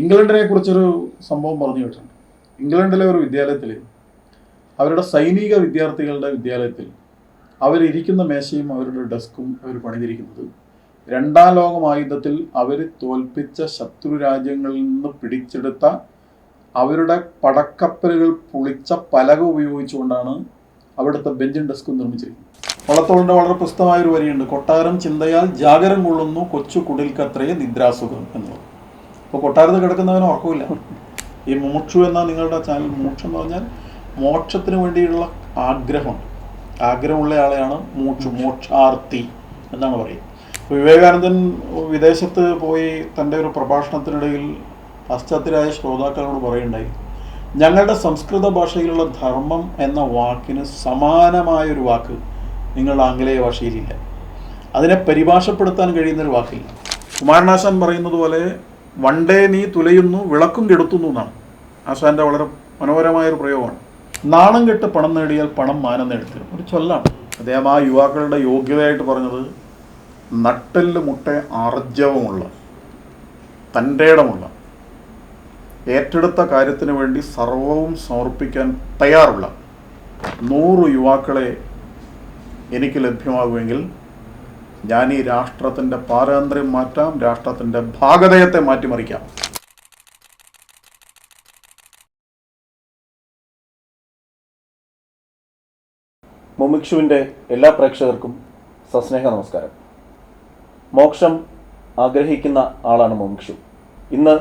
ഇംഗ്ലണ്ടിനെ കുറിച്ചൊരു സംഭവം പറഞ്ഞു കേട്ടിട്ടുണ്ട്. ഇംഗ്ലണ്ടിലെ ഒരു വിദ്യാലയത്തിൽ അവരുടെ സൈനിക വിദ്യാർത്ഥികളുടെ വിദ്യാലയത്തിൽ അവരിയ്ക്കുന്ന മേശയും അവരുടെ ഡെസ്കും അവർ പണിതിരിക്കുന്നത് രണ്ടാം ലോക ആയുധത്തിൽ അവർ തോൽപ്പിച്ച ശത്രു രാജ്യങ്ങളിൽ നിന്ന് പിടിച്ചെടുത്ത അവരുടെ പടക്കപ്പലുകൾ പൊളിച്ച പലക ഉപയോഗിച്ചുകൊണ്ടാണ് അവിടുത്തെ ബെഞ്ചും ഡെസ്കും നിർമ്മിച്ചിരിക്കുന്നത്. വളത്തോളിന്റെ വളരെ പ്രസ്തമായൊരു വരിയുണ്ട്. കൊട്ടാരം ചിന്തയാൽ ജാഗരം കൊള്ളുന്നു കൊച്ചു കുടിൽക്കത്രയെ നിദ്രാസുഖം എന്നുള്ളത്. ഇപ്പോൾ കൊട്ടാരത്തിൽ കിടക്കുന്നവന് ഉറക്കമില്ല ഈ മോക്ഷു എന്ന നിങ്ങളുടെ ചാനൽ മോക്ഷം എന്ന് പറഞ്ഞാൽ മോക്ഷത്തിന് വേണ്ടിയുള്ള ആഗ്രഹമുണ്ട്. ആഗ്രഹമുള്ള ആളെയാണ് മോക്ഷു മോക്ഷാർത്ഥി എന്നാണ് പറയുന്നത്. വിവേകാനന്ദൻ വിദേശത്ത് പോയി തന്റെ ഒരു പ്രഭാഷണത്തിനിടയിൽ പാശ്ചാത്യരായ ശ്രോതാക്കളോട് പറയുണ്ടായി ഞങ്ങളുടെ സംസ്കൃത ഭാഷയിലുള്ള ധർമ്മം എന്ന വാക്കിന് സമാനമായൊരു വാക്ക് നിങ്ങളുടെ ആംഗലേയ ഭാഷയിലില്ല അതിനെ പരിഭാഷപ്പെടുത്താൻ കഴിയുന്നൊരു വാക്കില്ല. കുമാരനാശാൻ പറയുന്നത് പോലെ വണ്ടേ നീ തുലയുന്നു വിളക്കും കെടുത്തുന്നു എന്നാണ്. ആശാന്റെ വളരെ മനോഹരമായൊരു പ്രയോഗമാണ്. നാണം കെട്ട് പണം നേടിയാൽ പണം മാനം നേടിത്തരും. ഒരു ചൊല്ലാണ്. അദ്ദേഹം ആ യുവാക്കളുടെ യോഗ്യതയായിട്ട് പറഞ്ഞത് നട്ടെല്ല് മുട്ട ആർജവമുള്ള തന്റെടമുള്ള ഏറ്റെടുത്ത കാര്യത്തിന് വേണ്ടി സർവവും സമർപ്പിക്കാൻ തയ്യാറുള്ള നൂറ് യുവാക്കളെ എനിക്ക് ലഭ്യമാകുമെങ്കിൽ ഞാൻ ഈ രാഷ്ട്രത്തിന്റെ പാരമ്പര്യം മാറ്റാം രാഷ്ട്രത്തിന്റെ ഭാഗതയത്തെ മാറ്റിമറിക്കാം. മുമിക്ഷുവിന്റെ എല്ലാ പ്രേക്ഷകർക്കും സസ്നേഹ നമസ്കാരം. മോക്ഷം ആഗ്രഹിക്കുന്ന ആളാണ് മുമിക്ഷു. ഇന്ന്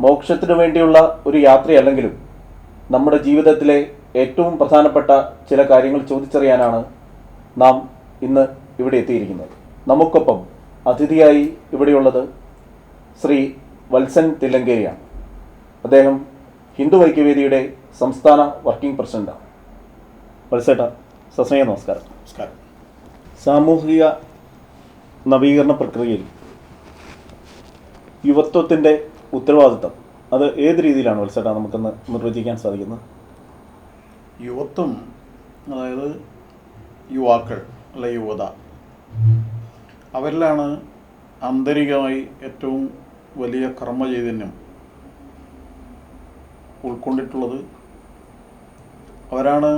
മോക്ഷത്തിനു വേണ്ടിയുള്ള ഒരു യാത്രയല്ലെങ്കിലും നമ്മുടെ ജീവിതത്തിലെ ഏറ്റവും പ്രധാനപ്പെട്ട ചില കാര്യങ്ങൾ ചോദിച്ചറിയാനാണ് നാം ഇന്ന് ഇവിടെ എത്തിയിരിക്കുന്നത്. നമുക്കൊപ്പം അതിഥിയായി ഇവിടെയുള്ളത് ശ്രീ വത്സൻ തില്ലങ്കേരിയാണ്. അദ്ദേഹം ഹിന്ദു ഐക്യവേദിയുടെ സംസ്ഥാന വർക്കിംഗ് പ്രസിഡന്റാണ്. വത്സേട്ട സസ്നേഹ നമസ്കാരം. നമസ്കാരം. സാമൂഹിക നവീകരണ പ്രക്രിയയിൽ യുവത്വത്തിന്റെ ഉത്തരവാദിത്തം അത് ഏത് രീതിയിലാണ് വത്സേട്ട നമുക്കൊന്ന് നിർവചിക്കാൻ സാധിക്കുന്നത്? യുവത്വം അതായത് യുവാക്കൾ അല്ലെ യുവത അവരിലാണ് ആന്തരികമായി ഏറ്റവും വലിയ കർമ്മചൈതന്യം ഉൾക്കൊണ്ടിട്ടുള്ളത്. അവരാണ്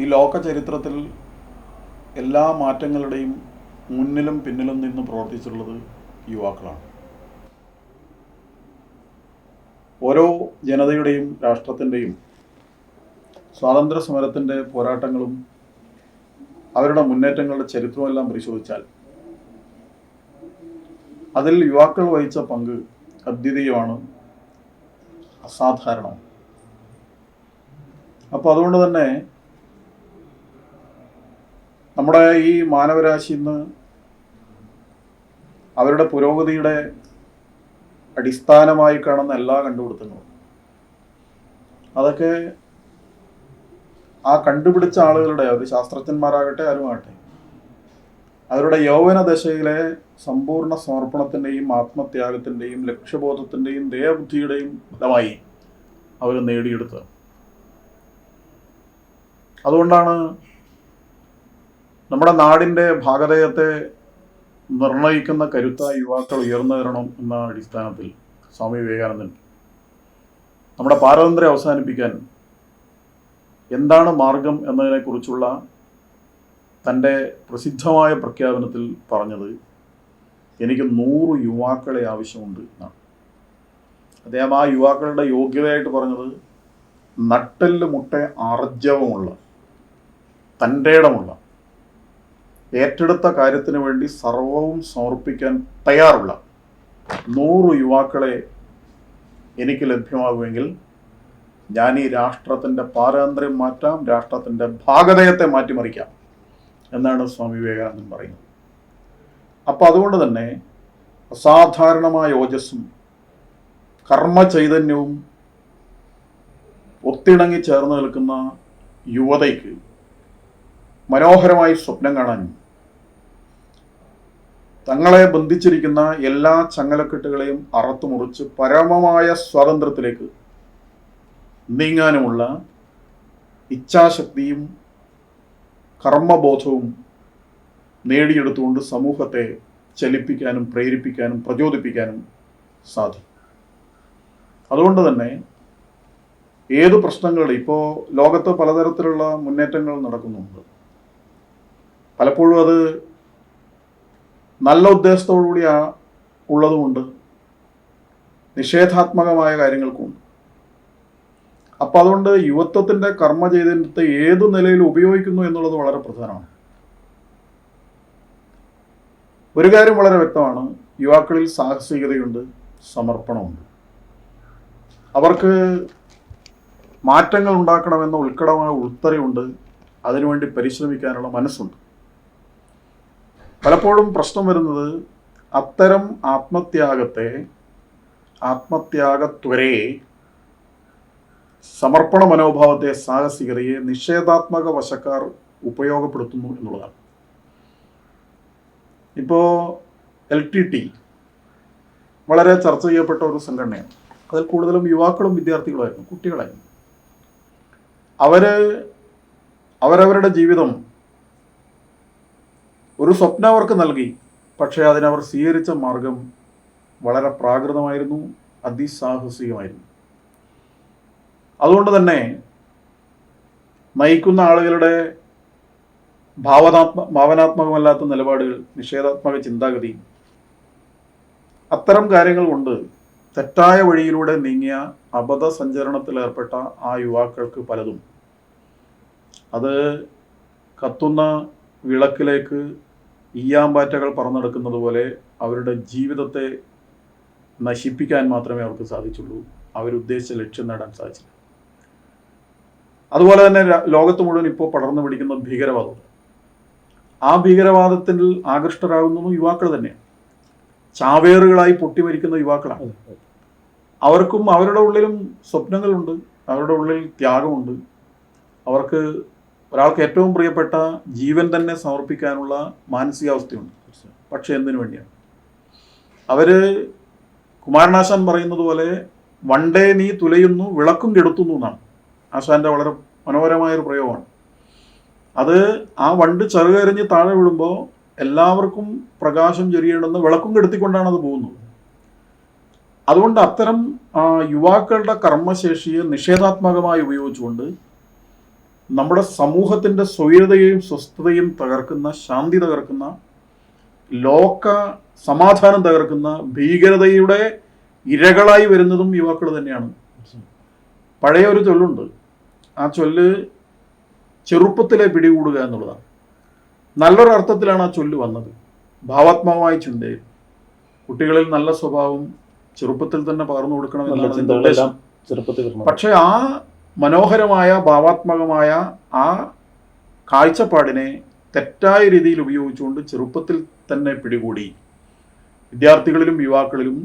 ഈ ലോക ചരിത്രത്തിൽ എല്ലാ മാറ്റങ്ങളുടെയും മുന്നിലും പിന്നിലും നിന്ന് പ്രവർത്തിച്ചിട്ടുള്ളത് യുവാക്കളാണ്. ഓരോ ജനതയുടെയും രാഷ്ട്രത്തിന്റെയും സ്വാതന്ത്ര്യ സമരത്തിന്റെ പോരാട്ടങ്ങളും അവരുടെ മുന്നേറ്റങ്ങളുടെ ചരിത്രമെല്ലാം പരിശോധിച്ചാൽ അതിൽ യുവാക്കൾ വഹിച്ച പങ്ക് അദ്വിതീയമാണ് അസാധാരണം അപ്പോൾ അതുകൊണ്ട് തന്നെ നമ്മുടെ ഈ മാനവരാശി ഇന്ന് അവരുടെ പുരോഗതിയുടെ അടിസ്ഥാനമായി കാണുന്ന എല്ലാ കണ്ടുപിടുത്തങ്ങളും. അതൊക്കെ ആ കണ്ടുപിടിച്ച ആളുകളുടെ ഒരു ശാസ്ത്രജ്ഞന്മാരാകട്ടെ ആരുമാകട്ടെ അവരുടെ യൗവന ദശയിലെ സമ്പൂർണ സമർപ്പണത്തിന്റെയും ആത്മത്യാഗത്തിന്റെയും ലക്ഷ്യബോധത്തിന്റെയും ദേഹബുദ്ധിയുടെയും ഫലമായി അവർ നേടിയെടുത്തത്. അതുകൊണ്ടാണ് നമ്മുടെ നാടിന്റെ ഭാഗതയത്തെ നിർണയിക്കുന്ന കരുത്തായ യുവാക്കൾ ഉയർന്നു വരണം എന്ന അടിസ്ഥാനത്തിൽ സ്വാമി വിവേകാനന്ദൻ നമ്മുടെ പാരതന്ത്ര്യം അവസാനിപ്പിക്കാൻ എന്താണ് മാർഗം എന്നതിനെക്കുറിച്ചുള്ള തന്റെ പ്രസിദ്ധമായ പ്രഖ്യാപനത്തിൽ പറഞ്ഞത് എനിക്ക് നൂറ് യുവാക്കളെ ആവശ്യമുണ്ട് എന്നാണ്. അദ്ദേഹം ആ യുവാക്കളുടെ യോഗ്യതയായിട്ട് പറഞ്ഞത് നട്ടെല്ല് മുട്ട ആർജവമുള്ള തന്റെടമുള്ള ഏറ്റെടുത്ത കാര്യത്തിന് വേണ്ടി സർവവും സമർപ്പിക്കാൻ തയ്യാറുള്ള നൂറ് യുവാക്കളെ എനിക്ക് ലഭ്യമാകുമെങ്കിൽ ഞാൻ ഈ രാഷ്ട്രത്തിന്റെ പാരമ്പര്യം മാറ്റാം രാഷ്ട്രത്തിന്റെ ഭാഗതയത്തെ മാറ്റിമറിക്കാം എന്നാണ് സ്വാമി വിവേകാനന്ദൻ പറയുന്നത്. അപ്പോൾ അതുകൊണ്ട് തന്നെ അസാധാരണമായ ഓജസ്സും കർമ്മ ചൈതന്യവും ഒത്തിണങ്ങി ചേർന്ന് നിൽക്കുന്ന യുവതയ്ക്ക് മനോഹരമായി സ്വപ്നം കാണാൻ തങ്ങളെ ബന്ധിച്ചിരിക്കുന്ന എല്ലാ ചങ്ങലക്കെട്ടുകളെയും അറുത്തു മുറിച്ച് പരമമായ സ്വാതന്ത്ര്യത്തിലേക്ക് നീങ്ങാനുമുള്ള ഇച്ഛാശക്തിയും കർമ്മബോധവും നേടിയെടുത്തുകൊണ്ട് സമൂഹത്തെ ചലിപ്പിക്കാനും പ്രേരിപ്പിക്കാനും പ്രചോദിപ്പിക്കാനും സാധിക്കും. അതുകൊണ്ട് തന്നെ ഏത് പ്രശ്നങ്ങളുടെ ഇപ്പോൾ ലോകത്ത് പലതരത്തിലുള്ള മുന്നേറ്റങ്ങൾ നടക്കുന്നുണ്ട്. പലപ്പോഴും അത് നല്ല ഉദ്ദേശത്തോടുകൂടി ഉള്ളതുകൊണ്ട് നിഷേധാത്മകമായ കാര്യങ്ങൾക്കുമുണ്ട് അപ്പം അതുകൊണ്ട് യുവത്വത്തിന്റെ കർമ്മ ചൈതന്യത്തെ ഏത് നിലയിൽ ഉപയോഗിക്കുന്നു എന്നുള്ളത് വളരെ പ്രധാനമാണ്. ഒരു കാര്യം വളരെ വ്യക്തമാണ്. യുവാക്കളിൽ സാഹസികതയുണ്ട് സമർപ്പണമുണ്ട്. അവർക്ക് മാറ്റങ്ങൾ ഉണ്ടാക്കണമെന്ന ഉത്കടമായ ഉൾത്തരയുണ്ട് അതിനുവേണ്ടി പരിശ്രമിക്കാനുള്ള മനസ്സുണ്ട്. പലപ്പോഴും പ്രശ്നം വരുന്നത് അത്തരം ആത്മത്യാഗത്തെ ആത്മത്യാഗത്വരയെ സമർപ്പണ മനോഭാവത്തെ സാഹസികതയെ നിഷേധാത്മക വശക്കാർ ഉപയോഗപ്പെടുത്തുന്നു എന്നുള്ളതാണ്. ഇപ്പോൾ എൽ ടി ടി വളരെ ചർച്ച ചെയ്യപ്പെട്ട ഒരു സംഘടനയാണ്. അതിൽ കൂടുതലും യുവാക്കളും വിദ്യാർത്ഥികളുമായിരുന്നു കുട്ടികളായിരുന്നു. അവർ അവരവരുടെ ജീവിതം ഒരു സ്വപ്നം അവർക്ക് നൽകി പക്ഷേ അതിനവർ സ്വീകരിച്ച മാർഗം വളരെ പ്രാകൃതമായിരുന്നു അതിസാഹസികമായിരുന്നു. അതുകൊണ്ട് തന്നെ നയിക്കുന്ന ആളുകളുടെ ഭാവനാത്മ ഭാവനാത്മകമല്ലാത്ത നിലപാടുകൾ നിഷേധാത്മക ചിന്താഗതി അത്തരം കാര്യങ്ങൾ കൊണ്ട് തെറ്റായ വഴിയിലൂടെ നീങ്ങിയ അബദ്ധ സഞ്ചരണത്തിലേർപ്പെട്ട ആ യുവാക്കൾക്ക് പലതും. അത് കത്തുന്ന വിളക്കിലേക്ക് ഈയാമ്പാറ്റകൾ പറന്നെടുക്കുന്നത് പോലെ അവരുടെ ജീവിതത്തെ നശിപ്പിക്കാൻ മാത്രമേ അവർക്ക് സാധിച്ചുള്ളൂ. അവരുദ്ദേശിച്ച ലക്ഷ്യം നേടാൻ സാധിച്ചില്ല. അതുപോലെ തന്നെ ലോകത്ത് മുഴുവൻ ഇപ്പോൾ പടർന്നു പിടിക്കുന്ന ഭീകരവാദം. ആ ഭീകരവാദത്തിൽ ആകൃഷ്ടരാകുന്നതും യുവാക്കൾ തന്നെയാണ്. ചാവേറുകളായി പൊട്ടിമരിക്കുന്ന യുവാക്കളാണ്. അവർക്കും അവരുടെ ഉള്ളിലും സ്വപ്നങ്ങളുണ്ട് അവരുടെ ഉള്ളിൽ ത്യാഗമുണ്ട്. അവർക്ക് ഒരാൾക്ക് ഏറ്റവും പ്രിയപ്പെട്ട ജീവൻ തന്നെ സമർപ്പിക്കാനുള്ള മാനസികാവസ്ഥയുണ്ട്. പക്ഷെ എന്തിനു വേണ്ടിയാണ്? അവർ കുമാരനാശാൻ പറയുന്നത് പോലെ വണ്ടേ നീ തുലയുന്നു വിളക്കും കെടുത്തുന്നു എന്നാണ്. ആശാന്റെ വളരെ മനോഹരമായൊരു പ്രയോഗമാണ്. അത് ആ വണ്ട് ചെറുകരഞ്ഞ് താഴെ വിടുമ്പോൾ എല്ലാവർക്കും പ്രകാശം ചൊരിയണമെന്ന് വിളക്കും കെടുത്തിക്കൊണ്ടാണ് അത് പോകുന്നത്. അതുകൊണ്ട് അത്തരം യുവാക്കളുടെ കർമ്മശേഷിയെ നിഷേധാത്മകമായി ഉപയോഗിച്ചുകൊണ്ട് നമ്മുടെ സമൂഹത്തിന്റെ സ്വൈരതയും സ്വസ്ഥതയും തകർക്കുന്ന ശാന്തി തകർക്കുന്ന ലോക സമാധാനം തകർക്കുന്ന ഭീകരതയുടെ ഇരകളായി വരുന്നതും യുവാക്കൾ തന്നെയാണ്. പഴയ ഒരു ചൊല്ലുണ്ട് ആ ചൊല്ല് ചെറുപ്പത്തിലെ പിടികൂടുക എന്നുള്ളതാണ്. നല്ലൊരു അർത്ഥത്തിലാണ് ആ ചൊല്ല് വന്നത്. ഭാവാത്മകമായ ചിന്തയിൽ. കുട്ടികളിൽ നല്ല സ്വഭാവം ചെറുപ്പത്തിൽ തന്നെ പകർന്നു കൊടുക്കണം വരണം. പക്ഷെ ആ മനോഹരമായ ഭാവാത്മകമായ ആ കാഴ്ചപ്പാടിനെ തെറ്റായ രീതിയിൽ ഉപയോഗിച്ചുകൊണ്ട് ചെറുപ്പത്തിൽ തന്നെ പിടികൂടി. വിദ്യാർത്ഥികളിലും യുവാക്കളിലും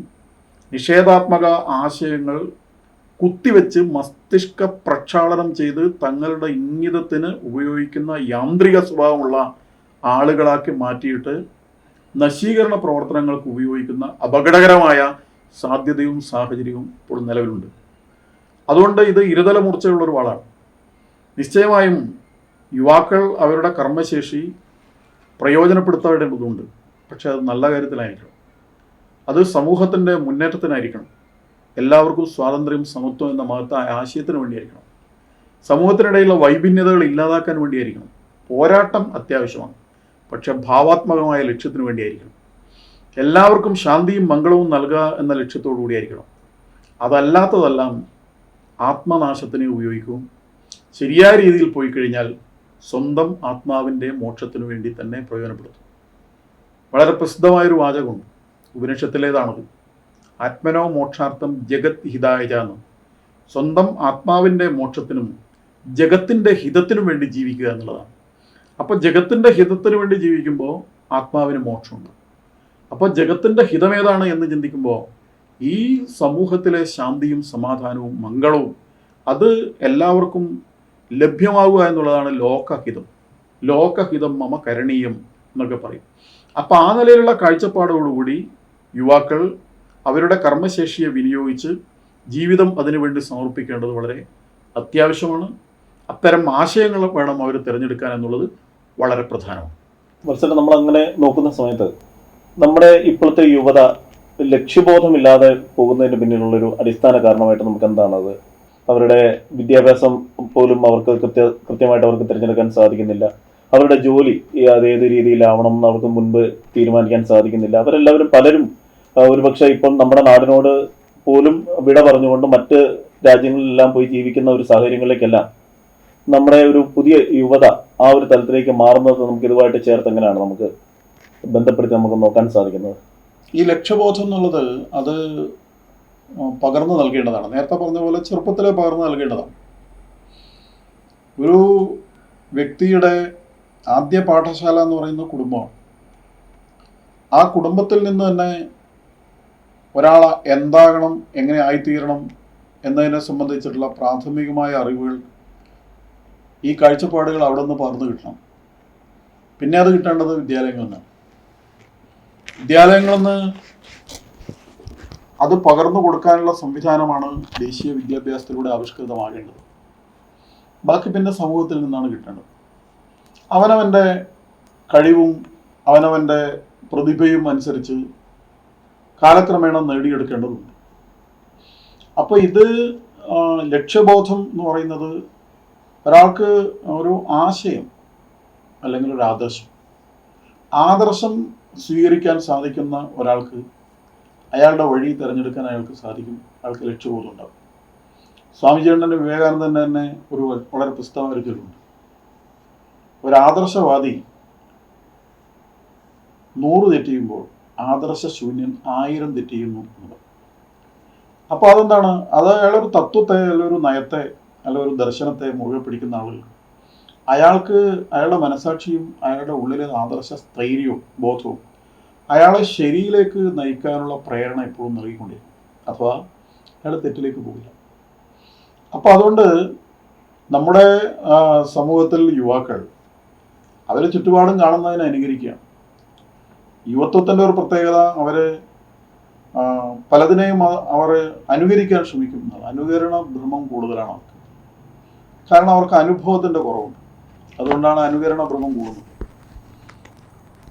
നിഷേധാത്മക ആശയങ്ങൾ കുത്തിവെച്ച് മസ്തിഷ്ക പ്രക്ഷാളനം ചെയ്ത് തങ്ങളുടെ ഇംഗിതത്തിന് ഉപയോഗിക്കുന്ന യാന്ത്രിക സ്വഭാവമുള്ള ആളുകളാക്കി മാറ്റിയിട്ട് നശീകരണ പ്രവർത്തനങ്ങൾക്ക് ഉപയോഗിക്കുന്ന അപകടകരമായ സാധ്യതയും സാഹചര്യവും ഇപ്പോൾ നിലവിലുണ്ട്. അതുകൊണ്ട് ഇത് ഇരുതല മൂർച്ചയുള്ള ഒരു വാളാണ് നിശ്ചയമായും യുവാക്കൾ അവരുടെ കർമ്മശേഷി പ്രയോജനപ്പെടുത്തേണ്ടതുണ്ട് പക്ഷെ അത് നല്ല കാര്യത്തിലായിരിക്കണം. അത് സമൂഹത്തിന്റെ മുന്നേറ്റത്തിനായിരിക്കണം. എല്ലാവർക്കും സ്വാതന്ത്ര്യം സമത്വം എന്ന മഹത്തായ ആശയത്തിന് വേണ്ടിയായിരിക്കണം. സമൂഹത്തിനിടയിലുള്ള വൈഭിന്യതകൾ ഇല്ലാതാക്കാൻ വേണ്ടിയായിരിക്കണം. പോരാട്ടം അത്യാവശ്യമാണ്. പക്ഷെ ഭാവാത്മകമായ ലക്ഷ്യത്തിന് വേണ്ടിയായിരിക്കണം. എല്ലാവർക്കും ശാന്തിയും മംഗളവും നൽകുക എന്ന ലക്ഷ്യത്തോടു കൂടിയായിരിക്കണം. അതല്ലാത്തതെല്ലാം ആത്മനാശത്തിനെ ഉപയോഗിക്കും. ശരിയായ രീതിയിൽ പോയി കഴിഞ്ഞാൽ സ്വന്തം ആത്മാവിന്റെ മോക്ഷത്തിനു വേണ്ടി തന്നെ പ്രയോജനപ്പെടുത്തും. വളരെ പ്രസിദ്ധമായൊരു വാചകമുണ്ട്. ഉപനിഷത്തിലേതാണത്? ആത്മനോ മോക്ഷാർത്ഥം ജഗത് ഹിതായജ സ്വന്തം ആത്മാവിന്റെ മോക്ഷത്തിനും ജഗത്തിന്റെ ഹിതത്തിനും വേണ്ടി ജീവിക്കുക എന്നുള്ളതാണ്. അപ്പോൾ ജഗത്തിന്റെ ഹിതത്തിനു വേണ്ടി ജീവിക്കുമ്പോൾ ആത്മാവിന് മോക്ഷമുണ്ട്. അപ്പോൾ ജഗത്തിന്റെ ഹിതമേതാണ് എന്ന് ചിന്തിക്കുമ്പോൾ ഈ സമൂഹത്തിലെ ശാന്തിയും സമാധാനവും മംഗളവും അത് എല്ലാവർക്കും ലഭ്യമാവുക എന്നുള്ളതാണ് ലോകഹിതം. ലോകഹിതം മമ കരണീയം എന്നൊക്കെ പറയും. അപ്പോൾ ആ നിലയിലുള്ള കാഴ്ചപ്പാടോടുകൂടി യുവാക്കൾ അവരുടെ കർമ്മശേഷിയെ വിനിയോഗിച്ച് ജീവിതം അതിനുവേണ്ടി സമർപ്പിക്കേണ്ടത് വളരെ അത്യാവശ്യമാണ്. അത്തരം ആശയങ്ങൾ വേണം അവർ തിരഞ്ഞെടുക്കാൻ എന്നുള്ളത് വളരെ പ്രധാനമാണ്. മത്സരം നമ്മൾ അങ്ങനെ നോക്കുന്ന സമയത്ത് നമ്മുടെ ഇപ്പോഴത്തെ യുവത ലക്ഷ്യബോധമില്ലാതെ പോകുന്നതിന് പിന്നിലുള്ളൊരു അടിസ്ഥാന കാരണമായിട്ട് നമുക്ക് എന്താണത് അവരുടെ വിദ്യാഭ്യാസം പോലും അവർക്ക് കൃത്യ കൃത്യമായിട്ട് അവർക്ക് തിരഞ്ഞെടുക്കാൻ സാധിക്കുന്നില്ല. അവരുടെ ജോലി അതേത് അത് രീതിയിലാവണം എന്ന് അവർക്ക് മുൻപ് തീരുമാനിക്കാൻ സാധിക്കുന്നില്ല. അവരെല്ലാവരും പലരും ഒരുപക്ഷെ ഇപ്പം നമ്മുടെ നാടിനോട് പോലും വിട പറഞ്ഞുകൊണ്ട് മറ്റ് രാജ്യങ്ങളിലെല്ലാം പോയി ജീവിക്കുന്ന ഒരു സാഹചര്യങ്ങളിലേക്കെല്ലാം നമ്മുടെ ഒരു പുതിയ യുവത ആ ഒരു തലത്തിലേക്ക് മാറുന്നത് നമുക്ക് ഇതുമായിട്ട് ചേർത്ത് എങ്ങനെയാണ് നമുക്ക് ബന്ധപ്പെടുത്തി നമുക്ക് നോക്കാൻ സാധിക്കുന്നത്? ഈ ലക്ഷ്യബോധം എന്നുള്ളത് അത് പകർന്നു നൽകേണ്ടതാണ്. നേരത്തെ പറഞ്ഞ പോലെ ചെറുപ്പത്തിലെ പകർന്നു നൽകേണ്ടതാണ്. ഒരു വ്യക്തിയുടെ ആദ്യ പാഠശാല എന്ന് പറയുന്ന കുടുംബമാണ്. ആ കുടുംബത്തിൽ നിന്ന് തന്നെ ഒരാൾ എന്താകണം എങ്ങനെ ആയിത്തീരണം എന്നതിനെ സംബന്ധിച്ചിട്ടുള്ള പ്രാഥമികമായ അറിവുകൾ ഈ കാഴ്ചപ്പാടുകൾ അവിടെ നിന്ന് പകർന്നു കിട്ടണം. പിന്നെ അത് കിട്ടേണ്ടത് വിദ്യാലയങ്ങളിൽ നിന്നാണ്. വിദ്യാലയങ്ങളിൽ നിന്ന് അത് പകർന്നു കൊടുക്കാനുള്ള സംവിധാനമാണ് ദേശീയ വിദ്യാഭ്യാസത്തിലൂടെ ആവിഷ്കൃതമാകേണ്ടത്. ബാക്കി പിന്നെ സമൂഹത്തിൽ നിന്നാണ് കിട്ടേണ്ടത്. അവനവന്റെ കഴിവും അവനവന്റെ പ്രതിഭയും അനുസരിച്ച് കാലക്രമേണ നേടിയെടുക്കേണ്ടതുണ്ട്. അപ്പോൾ ഇത് ലക്ഷ്യബോധം എന്ന് പറയുന്നത് ഒരാൾക്ക് ഒരു ആശയം അല്ലെങ്കിൽ ഒരു ആദർശം ആദർശം സ്വീകരിക്കാൻ സാധിക്കുന്ന ഒരാൾക്ക് അയാളുടെ വഴി തിരഞ്ഞെടുക്കാൻ അയാൾക്ക് സാധിക്കും അയാൾക്ക് ലക്ഷ്യബോധം ഉണ്ടാകും സ്വാമിജീവണ്ണന്റെ വിവേകാനന്ദൻ തന്നെ ഒരു വളരെ പുസ്തകം വരച്ചിട്ടുണ്ട് ഒരു ആദർശവാദി നൂറ് തെറ്റിയുമ്പോൾ ആദർശ ശൂന്യൻ ആയിരം തെറ്റിയുന്നു അപ്പോൾ അതെന്താണ്? അത് അയാളൊരു തത്വത്തെ അല്ലെങ്കിൽ ഒരു നയത്തെ അല്ലെങ്കിൽ ഒരു ദർശനത്തെ മുറുകെ പിടിക്കുന്ന ആളുകൾ. അയാൾക്ക് അയാളുടെ മനസാക്ഷിയും അയാളുടെ ഉള്ളിലെ ആദർശ സ്ഥൈര്യവും ബോധവും അയാളെ ശരിയിലേക്ക് നയിക്കാനുള്ള പ്രേരണ എപ്പോഴും നൽകിക്കൊണ്ടിരിക്കും അഥവാ അയാൾ തെറ്റിലേക്ക് പോകില്ല. അപ്പോൾ അതുകൊണ്ട് നമ്മുടെ സമൂഹത്തിൽ യുവാക്കൾ അവരെ ചുറ്റുപാടും കാണുന്നതിനെ അനുകരിക്കുകയാണ്. യുവത്വത്തിന്റെ ഒരു പ്രത്യേകത അവർ പലതിനെയും അവർ അനുകരിക്കാൻ ശ്രമിക്കുന്നത് അനുകരണ ഭ്രമം കൂടുതലാണ് അവർക്ക്. കാരണം അവർക്ക് അനുഭവത്തിന്റെ കുറവുണ്ട്. അതുകൊണ്ടാണ് അനുകരണ ഭ്രമം കൂടുന്നത്.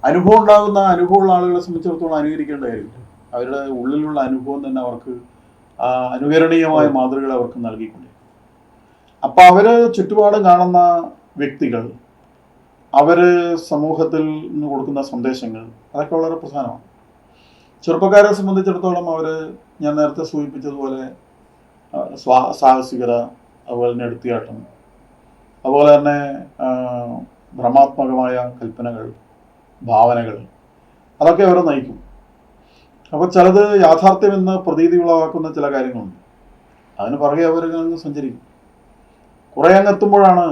അനുഭവം ഉണ്ടാകുന്ന അനുഭവമുള്ള ആളുകളെ സംബന്ധിച്ചിടത്തോളം അനുകരിക്കേണ്ട കാര്യമില്ല. അവരുടെ ഉള്ളിലുള്ള അനുഭവം തന്നെ അവർക്ക് അനുകരണീയമായ മാതൃകകൾ അവർക്ക് നൽകിക്കൊണ്ടേ അപ്പോൾ അവർ ചുറ്റുപാടും കാണുന്ന വ്യക്തികൾ അവർ സമൂഹത്തിൽ നിന്ന് കൊടുക്കുന്ന സന്ദേശങ്ങൾ അതൊക്കെ വളരെ പ്രധാനമാണ്. ചെറുപ്പക്കാരെ സംബന്ധിച്ചിടത്തോളം അവർ ഞാൻ നേരത്തെ സൂചിപ്പിച്ചതുപോലെ സ്വാ സാഹസികത അതുപോലെ തന്നെ എടുത്തിയാട്ടം അതുപോലെ തന്നെ ഭ്രമാത്മകമായ കൽപ്പനകൾ ഭാവനകൾ അതൊക്കെ അവരെ നയിക്കും. അപ്പോൾ ചിലത് യാഥാർത്ഥ്യം എന്ന് പ്രതീതി ഉളവാക്കുന്ന ചില കാര്യങ്ങളുണ്ട്. അതിന് പുറകെ അവർ സഞ്ചരിക്കും. കുറേ അങ്ങെത്തുമ്പോഴാണ്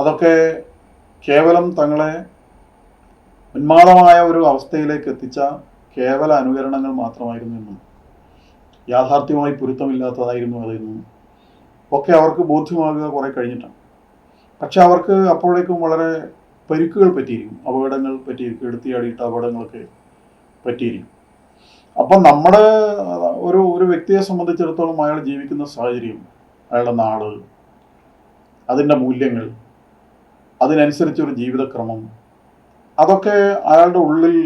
അതൊക്കെ കേവലം തങ്ങളെ ഉന്മാദമായ ഒരു അവസ്ഥയിലേക്ക് എത്തിച്ച കേവല അനുകരണങ്ങൾ മാത്രമായിരുന്നു എന്നും യാഥാർത്ഥ്യമായി പൊരുത്തമില്ലാത്തതായിരുന്നു അതെന്നും ഒക്കെ അവർക്ക് ബോധ്യമാകുക കുറെ കഴിഞ്ഞിട്ടാണ്. പക്ഷെ അവർക്ക് അപ്പോഴേക്കും വളരെ പരിക്കുകൾ പറ്റിയിരിക്കും. അപകടങ്ങൾ പറ്റിയിരിക്കും. എടുത്തിയാടിയിട്ട് അപകടങ്ങളൊക്കെ പറ്റിയിരിക്കും. അപ്പം നമ്മുടെ ഒരു ഒരു വ്യക്തിയെ സംബന്ധിച്ചിടത്തോളം അയാൾ ജീവിക്കുന്ന സാഹചര്യം അയാളുടെ നാട് അതിന്റെ മൂല്യങ്ങൾ അതിനനുസരിച്ചൊരു ജീവിതക്രമം. അതൊക്കെ അയാളുടെ ഉള്ളിൽ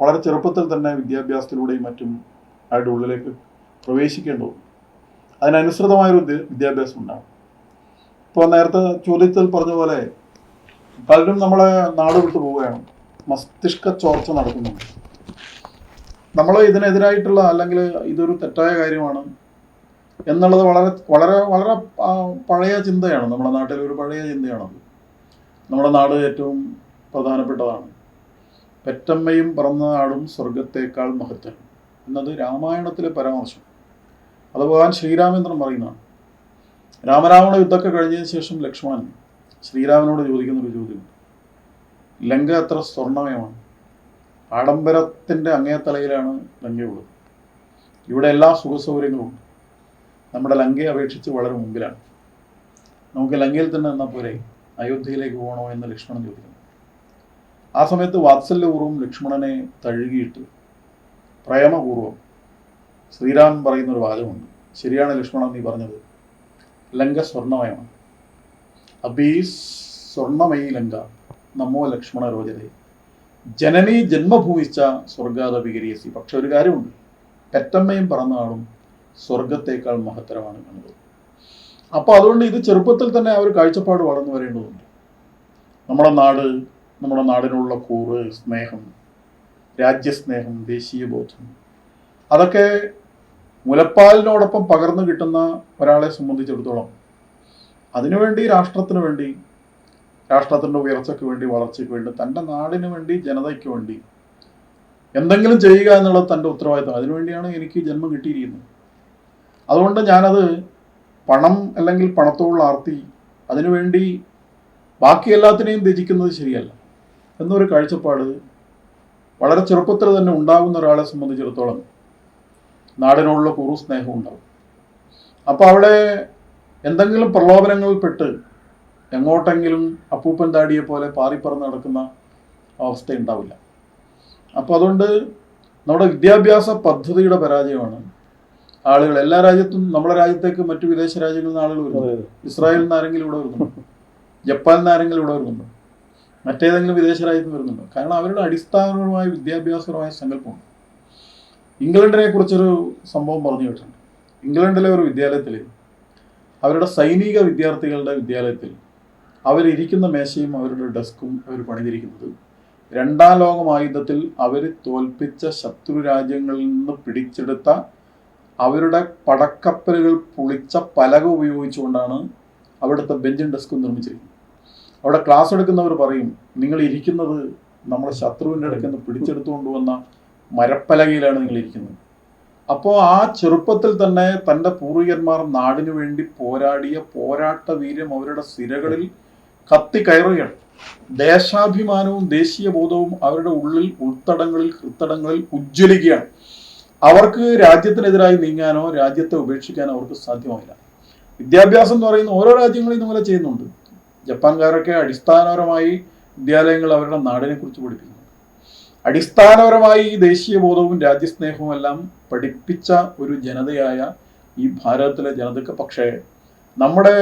വളരെ ചെറുപ്പത്തിൽ തന്നെ വിദ്യാഭ്യാസത്തിലൂടെയും മറ്റും അയാളുടെ ഉള്ളിലേക്ക് പ്രവേശിക്കേണ്ടതുണ്ട് അതിനനുസൃതമായൊരു വിദ്യാഭ്യാസം ഉണ്ടാകും. ഇപ്പോൾ നേരത്തെ ചോദ്യത്തിൽ പറഞ്ഞ പോലെ പലരും നമ്മളെ നാട് വിട്ടു പോവുകയാണ്. മസ്തിഷ്ക ചോർച്ച നടക്കുന്നുണ്ട്. നമ്മൾ ഇതിനെതിരായിട്ടുള്ള അല്ലെങ്കിൽ ഇതൊരു തെറ്റായ കാര്യമാണ് എന്നുള്ളത് വളരെ വളരെ വളരെ പഴയ ചിന്തയാണ്. നമ്മുടെ നാട്ടിൽ ഒരു പഴയ ചിന്തയാണത്. നമ്മുടെ നാട് ഏറ്റവും പ്രധാനപ്പെട്ടതാണ്. പെറ്റമ്മയും പറന്ന നാടും സ്വർഗത്തേക്കാൾ മഹത്തൻ എന്നത് രാമായണത്തിലെ പരാമർശം. അത് ഭഗവാൻ ശ്രീരാമേന്ദ്രൻ പറയുന്നതാണ്. രാമരാവണ യുദ്ധമൊക്കെ കഴിഞ്ഞതിന് ശേഷം ലക്ഷ്മണൻ ശ്രീരാമനോട് ചോദിക്കുന്ന ഒരു ചോദ്യം. ലങ്ക എത്ര സ്വർണമയമാണ്? ആഡംബരത്തിന്റെ അങ്ങേത്തലയിലാണ് ലങ്കയുള്ളത്. ഇവിടെ എല്ലാ സുഖസൗകര്യങ്ങളും ഉണ്ട് നമ്മുടെ ലങ്കയെ അപേക്ഷിച്ച് വളരെ മുമ്പിലാണ്. നമുക്ക് ലങ്കയിൽ തന്നെ നിന്നാൽ പോരെ? അയോധ്യയിലേക്ക് പോകണോ എന്ന് ലക്ഷ്മണൻ ചോദിക്കുന്നു. ആ സമയത്ത് വാത്സല്യപൂർവം ലക്ഷ്മണനെ തഴുകിയിട്ട് പ്രേമപൂർവം ശ്രീരാമൻ പറയുന്ന ഒരു വാചകമുണ്ട്. ശരിയാണ് ലക്ഷ്മണൻ നീ പറഞ്ഞത്? ലങ്ക സ്വർണമയമാണ് അപ്പം ഈ സ്വർണമയി ലങ്ക നമ്മോ ലക്ഷ്മണ രോചതയെ ജനനി ജന്മഭൂമിച്ച സ്വർഗാത വികരിയസി പക്ഷെ ഒരു കാര്യമുണ്ട്. പെറ്റമ്മയും പറന്ന ആളും സ്വർഗത്തേക്കാൾ മഹത്തരമാണ് എന്നുള്ളത്. അപ്പോൾ അതുകൊണ്ട് ഇത് ചെറുപ്പത്തിൽ തന്നെ ആ ഒരു കാഴ്ചപ്പാട് വളർന്നു വരേണ്ടതുണ്ട്. നമ്മുടെ നാട് നമ്മുടെ നാടിനുള്ള കൂറ് സ്നേഹം രാജ്യസ്നേഹം ദേശീയബോധം അതൊക്കെ മുലപ്പാലിനോടൊപ്പം പകർന്നു കിട്ടുന്ന ഒരാളെ സംബന്ധിച്ചിടത്തോളം അതിനുവേണ്ടി രാഷ്ട്രത്തിന് വേണ്ടി രാഷ്ട്രത്തിന്റെ ഉയർച്ചയ്ക്ക് വേണ്ടി വളർച്ചയ്ക്ക് വേണ്ടി തന്റെ നാടിന് വേണ്ടി ജനതയ്ക്ക് വേണ്ടി എന്തെങ്കിലും ചെയ്യുക എന്നുള്ളത് തന്റെ ഉത്തരവാദിത്തം. അതിനുവേണ്ടിയാണ് എനിക്ക് ജന്മം കിട്ടിയിരിക്കുന്നത്. അതുകൊണ്ട് ഞാനത് പണം അല്ലെങ്കിൽ പണത്തോടുള്ള ആർത്തി അതിനുവേണ്ടി ബാക്കി എല്ലാത്തിനെയും ത്യജിക്കുന്നത് ശരിയല്ല. എന്നൊരു കാഴ്ചപ്പാട് വളരെ ചെറുപ്പത്തിൽ തന്നെ ഉണ്ടാകുന്ന ഒരാളെ സംബന്ധിച്ചിടത്തോളം നാടിനോടുള്ള കുറു സ്നേഹം ഉണ്ടാവും. അപ്പോൾ അവിടെ എന്തെങ്കിലും പ്രലോഭനങ്ങളിൽപ്പെട്ട് എങ്ങോട്ടെങ്കിലും അപ്പൂപ്പൻ താടിയെ പോലെ പാറിപ്പറന്ന് നടക്കുന്ന അവസ്ഥ ഉണ്ടാവില്ല. അപ്പോൾ അതുകൊണ്ട് നമ്മുടെ വിദ്യാഭ്യാസ പദ്ധതിയുടെ പരാജയമാണ് ആളുകൾ എല്ലാ രാജ്യത്തും നമ്മുടെ രാജ്യത്തേക്ക് മറ്റു വിദേശ രാജ്യങ്ങളിൽ നിന്ന് ആളുകൾ വരുന്നു. ഇസ്രായേലിൽ നിന്ന് ആരെങ്കിലും ഇവിടെ വരുന്നു ജപ്പാനിൽ നിന്ന് ആരെങ്കിലും ഇവിടെ വരുന്നുണ്ടോ? മറ്റേതെങ്കിലും വിദേശ രാജ്യത്ത് നിന്ന് വരുന്നുണ്ടോ? കാരണം അവരുടെ അടിസ്ഥാനപരമായ വിദ്യാഭ്യാസപരമായ സങ്കല്പമുണ്ട്. ഇംഗ്ലണ്ടിനെ കുറിച്ചൊരു സംഭവം പറഞ്ഞു കേട്ടിട്ടുണ്ട്. ഇംഗ്ലണ്ടിലെ ഒരു വിദ്യാലയത്തിൽ അവരുടെ സൈനിക വിദ്യാർത്ഥികളുടെ വിദ്യാലയത്തിൽ അവരിരിക്കുന്ന മേശയും അവരുടെ ഡെസ്കും അവർ പണിതിരിക്കുന്നത് രണ്ടാം ലോകമായുധത്തിൽ അവർ തോൽപ്പിച്ച ശത്രു രാജ്യങ്ങളിൽ നിന്ന് പിടിച്ചെടുത്ത അവരുടെ പടക്കപ്പലുകൾ പൊളിച്ച പലക ഉപയോഗിച്ചുകൊണ്ടാണ് അവിടുത്തെ ബെഞ്ചും ഡെസ്കും നിർമ്മിച്ചിരിക്കുന്നത്. അവിടെ ക്ലാസ് എടുക്കുന്നവർ പറയും നിങ്ങൾ ഇരിക്കുന്നത് നമ്മുടെ ശത്രുവിന്റെ അടുക്കൽ നിന്ന് പിടിച്ചെടുത്തു കൊണ്ടുവന്ന മരപ്പലകയിലാണ് നിങ്ങൾ ഇരിക്കുന്നത്. അപ്പോൾ ആ ചെറുപ്പത്തിൽ തന്നെ തന്റെ പൂർവികന്മാർ നാടിനു വേണ്ടി പോരാടിയ പോരാട്ട വീര്യം അവരുടെ സിരകളിൽ കത്തി കയറുകയാണ്. ദേശാഭിമാനവും ദേശീയ ബോധവും അവരുടെ ഉള്ളിൽ ഉൾത്തടങ്ങളിൽ ഹൃത്തടങ്ങളിൽ ഉജ്ജ്വലിക്കുകയാണ്. അവർക്ക് രാജ്യത്തിനെതിരായി നീങ്ങാനോ രാജ്യത്തെ ഉപേക്ഷിക്കാനോ അവർക്ക് സാധ്യമായില്ല വിദ്യാഭ്യാസം എന്ന് പറയുന്ന ഓരോ രാജ്യങ്ങളും ഇതുപോലെ ചെയ്യുന്നുണ്ട്. ജപ്പാൻകാരൊക്കെ അടിസ്ഥാനപരമായി വിദ്യാലയങ്ങൾ അവരുടെ നാടിനെ കുറിച്ച് പഠിപ്പിക്കുന്നുണ്ട് അടിസ്ഥാനപരമായി ഈ ദേശീയ ബോധവും രാജ്യസ്നേഹവും എല്ലാം പഠിപ്പിച്ച ഒരു ജനതയായ ഈ ഭാരതത്തിലെ ജനതയ്ക്ക് പക്ഷേ നമ്മുടെ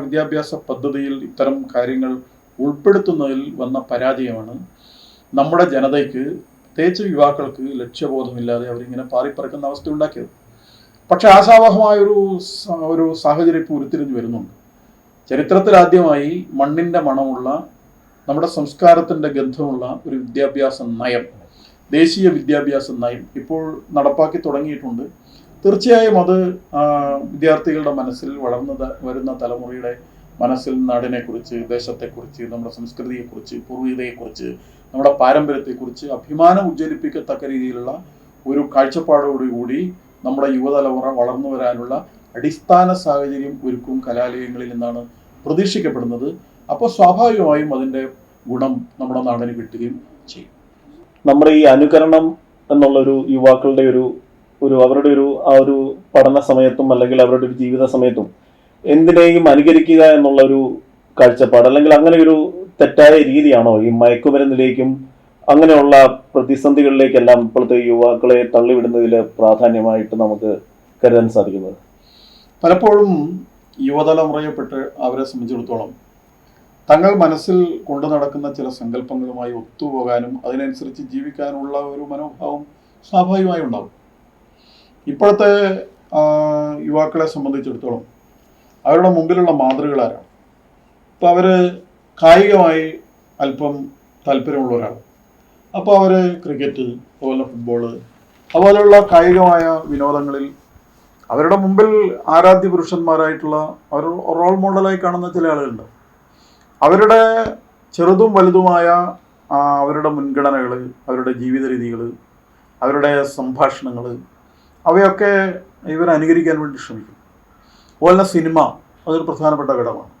വിദ്യാഭ്യാസ പദ്ധതിയിൽ ഇത്തരം കാര്യങ്ങൾ ഉൾപ്പെടുത്തുന്നതിൽ വന്ന പരാജയമാണ് നമ്മുടെ ജനതയ്ക്ക് പ്രത്യേകിച്ച് യുവാക്കൾക്ക് ലക്ഷ്യബോധമില്ലാതെ അവരിങ്ങനെ പാറിപ്പറക്കുന്ന അവസ്ഥ ഉണ്ടാക്കിയത് പക്ഷെ ആശാവഹമായൊരു ഒരു സാഹചര്യം ഇപ്പോൾ ഉരുത്തിരിഞ്ഞു വരുന്നുണ്ട്. ചരിത്രത്തിൽ ആദ്യമായി മണ്ണിന്റെ മണമുള്ള നമ്മുടെ സംസ്കാരത്തിന്റെ ഗന്ധമുള്ള ഒരു വിദ്യാഭ്യാസ നയം ദേശീയ വിദ്യാഭ്യാസ നയം ഇപ്പോൾ നടപ്പാക്കി തുടങ്ങിയിട്ടുണ്ട്. തീർച്ചയായും അത് വിദ്യാർത്ഥികളുടെ മനസ്സിൽ വളർന്നു വരുന്ന തലമുറയുടെ മനസ്സിൽ നാടിനെക്കുറിച്ച് ദേശത്തെക്കുറിച്ച് നമ്മുടെ സംസ്കൃതിയെക്കുറിച്ച് പൂർവികതയെക്കുറിച്ച് നമ്മുടെ പാരമ്പര്യത്തെക്കുറിച്ച് അഭിമാനം ഉജ്ജ്വലിപ്പിക്കത്തക്ക രീതിയിലുള്ള ഒരു കാഴ്ചപ്പാടോടുകൂടി നമ്മുടെ യുവതലമുറ വളർന്നു വരാനുള്ള അടിസ്ഥാന സാഹചര്യം ഒരുക്കും കലാലയങ്ങളിൽ നിന്നാണ് പ്രതീക്ഷിക്കപ്പെടുന്നത്. അപ്പോൾ സ്വാഭാവികമായും അതിന്റെ ഗുണം നമ്മുടെ നാടിന് കിട്ടുകയും ചെയ്യും. നമ്മുടെ ഈ അനുകരണം എന്നുള്ളൊരു യുവാക്കളുടെ ഒരു ഒരു അവരുടെ ഒരു ആ ഒരു പഠന സമയത്തും അല്ലെങ്കിൽ അവരുടെ ഒരു ജീവിത സമയത്തും എന്തിനേയും അനുകരിക്കുക എന്നുള്ള ഒരു കാഴ്ചപ്പാട് അല്ലെങ്കിൽ അങ്ങനെ ഒരു തെറ്റായ രീതിയാണോ ഈ മയക്കുമരുന്നിലേക്കും അങ്ങനെയുള്ള പ്രതിസന്ധികളിലേക്കെല്ലാം ഇപ്പോഴത്തെ യുവാക്കളെ തള്ളിവിടുന്നതിൽ പ്രാധാന്യമായിട്ട് നമുക്ക് കരുതാൻ സാധിക്കുന്നത്? പലപ്പോഴും യുവതലമുറയെപ്പെട്ട് അവരെ സംബന്ധിച്ചിടത്തോളം തങ്ങൾ മനസ്സിൽ കൊണ്ടു നടക്കുന്ന ചില സങ്കല്പങ്ങളുമായി ഒത്തുപോകാനും അതിനനുസരിച്ച് ജീവിക്കാനുള്ള ഒരു മനോഭാവം സ്വാഭാവികമായി ഉണ്ടാവും. ഇപ്പോഴത്തെ യുവാക്കളെ സംബന്ധിച്ചിടത്തോളം അവരുടെ മുമ്പിലുള്ള മാതൃകൾ ആരാണ് ഇപ്പോൾ അവർ കായികമായി അല്പം താല്പര്യമുള്ള അപ്പോൾ അവർ ക്രിക്കറ്റ് അതുപോലെ ഫുട്ബോൾ അതുപോലെയുള്ള കായികമായ വിനോദങ്ങളിൽ അവരുടെ മുമ്പിൽ ആരാധ്യ പുരുഷന്മാരായിട്ടുള്ള അവർ റോൾ മോഡലായി കാണുന്ന ചില ആളുകളുണ്ട്. അവരുടെ ചെറുതും വലുതുമായ അവരുടെ മുൻഗണനകൾ അവരുടെ ജീവിത രീതികൾ അവരുടെ സംഭാഷണങ്ങൾ അവയൊക്കെ ഇവർ അനുകരിക്കാൻ വേണ്ടി ശ്രമിക്കും. അതുപോലെ സിനിമ അതൊരു പ്രധാനപ്പെട്ട ഘടകമാണ്.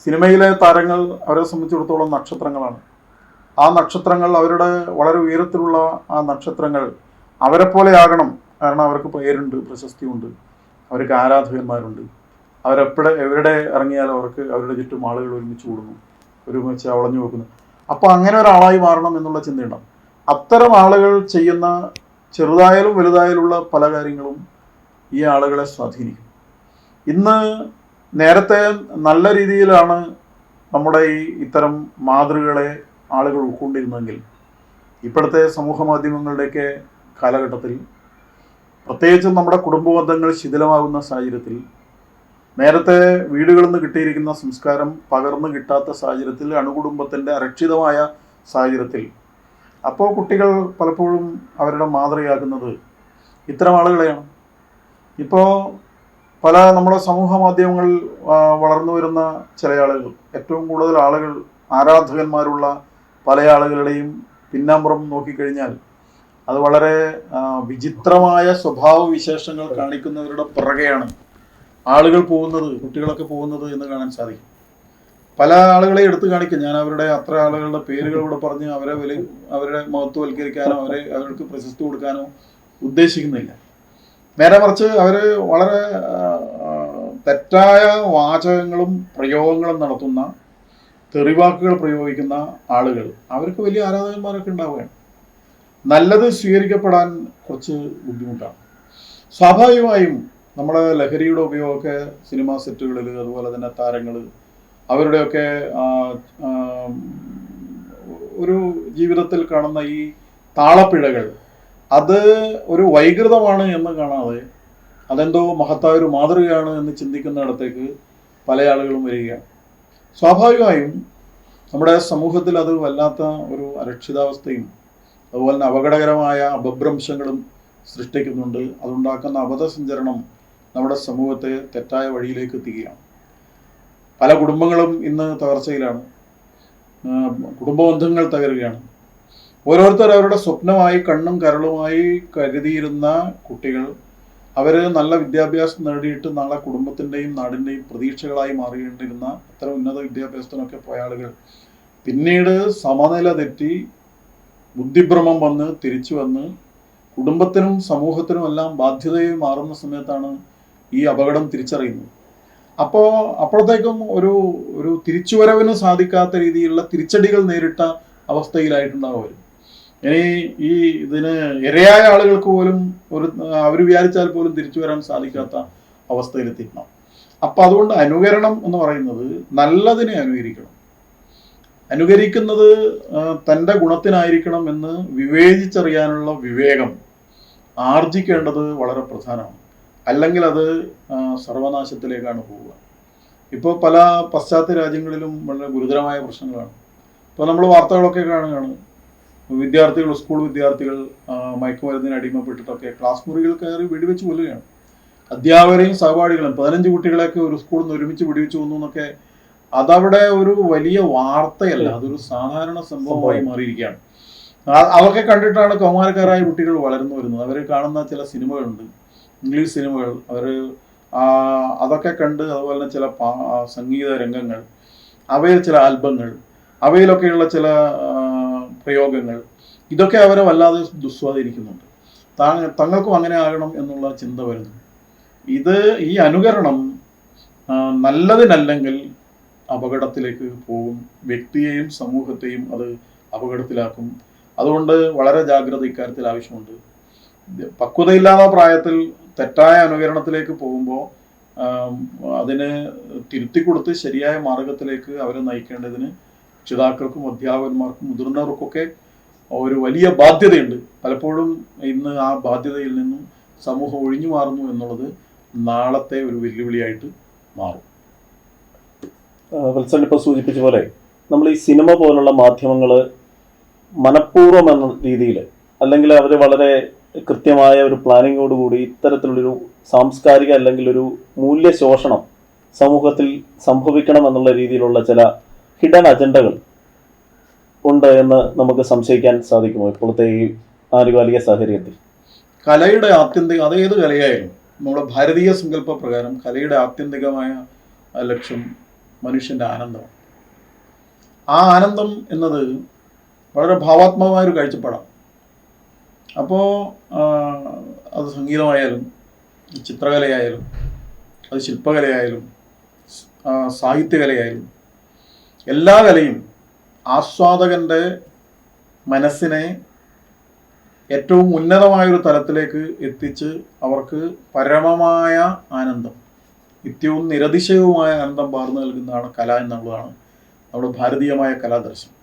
സിനിമയിലെ താരങ്ങൾ അവരെ സംബന്ധിച്ചിടത്തോളം നക്ഷത്രങ്ങളാണ്. ആ നക്ഷത്രങ്ങൾ അവരുടെ വളരെ ഉയരത്തിലുള്ള ആ നക്ഷത്രങ്ങൾ അവരെ പോലെ ആകണം. കാരണം അവർക്ക് പേരുണ്ട് പ്രശസ്തിയുണ്ട്. അവർക്ക് ആരാധകന്മാരുണ്ട്. അവരെപ്പോഴെ എവിടെ ഇറങ്ങിയാലും അവർക്ക് അവരുടെ ചുറ്റും ആളുകൾ ഒരുമിച്ച് കൂടുന്നു. ഒരുമിച്ച് അവളഞ്ഞു വെക്കുന്നു അപ്പോൾ അങ്ങനെ ഒരാളായി മാറണം എന്നുള്ള ചിന്തയുണ്ടാവും അത്തരം ആളുകൾ ചെയ്യുന്ന ചെറുതായാലും വലുതായാലുള്ള പല കാര്യങ്ങളും ഈ ആളുകളെ സ്വാധീനിക്കും. ഇന്ന് നേരത്തെ നല്ല രീതിയിലാണ് നമ്മുടെ ഈ ഇത്തരം മാതൃകളെ ആളുകൾ ഉൾക്കൊണ്ടിരുന്നെങ്കിൽ ഇപ്പോഴത്തെ സമൂഹ മാധ്യമങ്ങളുടെയൊക്കെ കാലഘട്ടത്തിൽ പ്രത്യേകിച്ചും നമ്മുടെ കുടുംബബന്ധങ്ങൾ ശിഥിലമാകുന്ന സാഹചര്യത്തിൽ നേരത്തെ വീടുകളിൽ നിന്ന് കിട്ടിയിരിക്കുന്ന സംസ്കാരം പകർന്നു കിട്ടാത്ത സാഹചര്യത്തിൽ അണുകുടുംബത്തിന്റെ അരക്ഷിതമായ സാഹചര്യത്തിൽ അപ്പോൾ കുട്ടികൾ പലപ്പോഴും അവരുടെ മാതൃകയാക്കുന്നത് ഇത്തരം ആളുകളെയാണ്. ഇപ്പോൾ പല നമ്മുടെ സമൂഹ മാധ്യമങ്ങളിൽ വളർന്നു വരുന്ന ചില ആളുകൾ ഏറ്റവും കൂടുതൽ ആളുകൾ ആരാധകന്മാരുള്ള പല ആളുകളുടെയും പിന്നാമ്പുറം നോക്കിക്കഴിഞ്ഞാൽ അത് വളരെ വിചിത്രമായ സ്വഭാവ വിശേഷങ്ങൾ കാണിക്കുന്നവരുടെ പിറകെയാണ് ആളുകൾ പോകുന്നത് കുട്ടികളൊക്കെ പോകുന്നത് എന്ന് കാണാൻ സാധിക്കും. പല ആളുകളെ എടുത്തു കാണിക്കും. ഞാൻ അവരുടെ അത്ര ആളുകളുടെ പേരുകൾ ഇവിടെ പറഞ്ഞ് അവരെ വില അവരുടെ മഹത്വവൽക്കരിക്കാനോ അവരെ അവർക്ക് പ്രശസ്തി കൊടുക്കാനോ ഉദ്ദേശിക്കുന്നില്ല. നേരെ മറിച്ച് അവർ വളരെ തെറ്റായ വാചകങ്ങളും പ്രയോഗങ്ങളും നടത്തുന്ന തെറിവാക്കുകൾ പ്രയോഗിക്കുന്ന ആളുകൾ. അവർക്ക് വലിയ ആരാധകന്മാരൊക്കെ ഉണ്ടാവുകയാണ്. നല്ലത് സ്വീകരിക്കപ്പെടാൻ കുറച്ച് ബുദ്ധിമുട്ടാണ്. സ്വാഭാവികമായും നമ്മുടെ ലഹരിയുടെ ഉപയോഗമൊക്കെ സിനിമാ സെറ്റുകളിൽ അതുപോലെ തന്നെ താരങ്ങൾ അവരുടെയൊക്കെ ഒരു ജീവിതത്തിൽ കാണുന്ന ഈ താളപ്പിഴകൾ അത് ഒരു വൈകൃതമാണ് എന്ന് കാണാതെ അതെന്തോ മഹത്തായ ഒരു മാതൃകയാണ് എന്ന് ചിന്തിക്കുന്നിടത്തേക്ക് പല ആളുകളും വരികയാണ്. സ്വാഭാവികമായും നമ്മുടെ സമൂഹത്തിൽ അത് വല്ലാത്ത ഒരു അരക്ഷിതാവസ്ഥയും അതുപോലെ തന്നെ അപകടകരമായ അപഭ്രംശങ്ങളും സൃഷ്ടിക്കുന്നുണ്ട്. അതുണ്ടാക്കുന്ന അബദ്ധസഞ്ചരണം നമ്മുടെ സമൂഹത്തെ തെറ്റായ വഴിയിലേക്ക് എത്തിക്കുകയാണ്. പല കുടുംബങ്ങളും ഇന്ന് തകർച്ചയിലാണ്. കുടുംബ ബന്ധങ്ങൾ തകരുകയാണ്. ഓരോരുത്തർ അവരുടെ സ്വപ്നമായി കണ്ണും കരളുമായി കരുതിയിരുന്ന കുട്ടികൾ അവർ നല്ല വിദ്യാഭ്യാസം നേടിയിട്ട് നാളെ കുടുംബത്തിന്റെയും നാടിന്റെയും പ്രതീക്ഷകളായി മാറിയേണ്ടിരുന്ന അത്ര ഉന്നത വിദ്യാഭ്യാസത്തിനൊക്കെ പോയ ആളുകൾ. പിന്നീട് സമനില തെറ്റി ബുദ്ധിഭ്രമം വന്ന് തിരിച്ചു വന്ന് കുടുംബത്തിനും സമൂഹത്തിനും എല്ലാം ബാധ്യതയായി മാറുന്ന സമയത്താണ് ഈ അപകടം തിരിച്ചറിയുന്നത്. അപ്പോൾ അപ്പോഴത്തേക്കും ഒരു ഒരു തിരിച്ചുവരവിന് സാധിക്കാത്ത രീതിയിലുള്ള തിരിച്ചടികൾ നേരിട്ട അവസ്ഥയിലായിട്ടുണ്ടാവും ഇനി ഈ ഇതിന് ഇരയായ ആളുകൾക്ക് പോലും ഒരു അവർ വിചാരിച്ചാൽ പോലും തിരിച്ചു വരാൻ സാധിക്കാത്ത അവസ്ഥയിലെത്തിക്കണം. അപ്പം അതുകൊണ്ട് അനുകരണം എന്ന് പറയുന്നത് നല്ലതിനെ അനുകരിക്കണം. അനുകരിക്കുന്നത് തന്റെ ഗുണത്തിനായിരിക്കണം എന്ന് വിവേചിച്ചറിയാനുള്ള വിവേകം ആർജിക്കേണ്ടത് വളരെ പ്രധാനമാണ്. അല്ലെങ്കിൽ അത് സർവനാശത്തിലേക്കാണ് പോവുക. ഇപ്പോൾ പല പശ്ചാത്യ രാജ്യങ്ങളിലും വളരെ ഗുരുതരമായ പ്രശ്നങ്ങളാണ്. ഇപ്പോൾ നമ്മൾ വാർത്തകളൊക്കെ കാണുകയാണ്. വിദ്യാർത്ഥികൾ സ്കൂൾ വിദ്യാർത്ഥികൾ മയക്കുമരുന്നിന് അടിമപ്പെട്ടിട്ടൊക്കെ ക്ലാസ് മുറികൾ കയറി വെടിവെച്ച് കൊല്ലുകയാണ്. അധ്യാപകരെയും സഹപാഠികളും പതിനഞ്ച് കുട്ടികളെയൊക്കെ ഒരു സ്കൂളിൽ നിന്ന് ഒരുമിച്ച് വെടിവെച്ച് കൊന്നു എന്നൊക്കെ അതവിടെ ഒരു വലിയ വാർത്തയല്ല അതൊരു സാധാരണ സംഭവമായി മാറിയിരിക്കുകയാണ്. അവർക്ക് അതൊക്കെ കണ്ടിട്ടാണ് കൗമാരക്കാരായ കുട്ടികൾ വളർന്നു വരുന്നത്. അവർ കാണുന്ന ചില സിനിമകളുണ്ട്. ഇംഗ്ലീഷ് സിനിമകൾ. അവർ അതൊക്കെ കണ്ട് അതുപോലെ തന്നെ ചില സംഗീത രംഗങ്ങൾ അവയിൽ ചില ആൽബങ്ങൾ അവയിലൊക്കെയുള്ള ചില പ്രയോഗങ്ങൾ. ഇതൊക്കെ അവരെ വല്ലാതെ ദുസ്വാധീനിക്കുന്നുണ്ട്. തങ്ങൾക്കും അങ്ങനെ ആകണം എന്നുള്ള ചിന്ത വരുന്നു. ഇത് ഈ അനുകരണം നല്ലതിനല്ലെങ്കിൽ അപകടത്തിലേക്ക് പോകും. വ്യക്തിയെയും സമൂഹത്തെയും അത് അപകടത്തിലാക്കും. അതുകൊണ്ട് വളരെ ജാഗ്രത ഇക്കാര്യത്തിൽ ആവശ്യമുണ്ട്. പക്വതയില്ലാത്ത പ്രായത്തിൽ തെറ്റായ അനുകരണത്തിലേക്ക് പോകുമ്പോൾ അതിന് തിരുത്തി കൊടുത്ത് ശരിയായ മാർഗത്തിലേക്ക് അവരെ നയിക്കേണ്ടതിന് രക്ഷിതാക്കൾക്കും അധ്യാപകന്മാർക്കും മുതിർന്നവർക്കൊക്കെ ഒരു വലിയ ബാധ്യതയുണ്ട്. പലപ്പോഴും ഇന്ന് ആ ബാധ്യതയിൽ നിന്നും സമൂഹം ഒഴിഞ്ഞു മാറുന്നു എന്നുള്ളത് നാളത്തെ ഒരു വെല്ലുവിളിയായിട്ട് മാറും. വത്സൻ ഇപ്പോൾ സൂചിപ്പിച്ച പോലെ നമ്മൾ ഈ സിനിമ പോലുള്ള മാധ്യമങ്ങൾ മനഃപൂർവം എന്ന രീതിയിൽ അല്ലെങ്കിൽ അവർ വളരെ കൃത്യമായ ഒരു പ്ലാനിങ്ങോട് കൂടി ഇത്തരത്തിലുള്ളൊരു സാംസ്കാരിക അല്ലെങ്കിൽ ഒരു മൂല്യ മൂല്യശോഷണം സമൂഹത്തിൽ സംഭവിക്കണം എന്നുള്ള രീതിയിലുള്ള ചില ഹിഡൻ അജണ്ടകൾ ഉണ്ട് എന്ന് നമുക്ക് സംശയിക്കാൻ സാധിക്കുമോ? ഇപ്പോഴത്തെ ഈ ആനുകാലിക സാഹചര്യത്തിൽ. കലയുടെ ആത്യന്തിക അതേത് കലയായാലും നമ്മുടെ ഭാരതീയ സങ്കല്പ പ്രകാരം കലയുടെ ആത്യന്തികമായ ലക്ഷ്യം മനുഷ്യന്റെ ആനന്ദമാണ്. ആ ആനന്ദം എന്നത് വളരെ ഭാവാത്മകമായ ഒരു കാഴ്ചപ്പാടാണ്. അപ്പോൾ അത് സംഗീതമായാലും ചിത്രകലയായാലും അത് ശില്പകലയായാലും സാഹിത്യകലയായാലും എല്ലാ കലയും ആസ്വാദകന്റെ മനസ്സിനെ ഏറ്റവും ഉന്നതമായൊരു തലത്തിലേക്ക് എത്തിച്ച് അവർക്ക് പരമമായ ആനന്ദം നിത്യവും നിരതിശയവുമായ ആനന്ദം പകർന്നു നൽകുന്നതാണ് കല എന്നുള്ളതാണ് നമ്മുടെ ഭാരതീയമായ കലാദർശനം.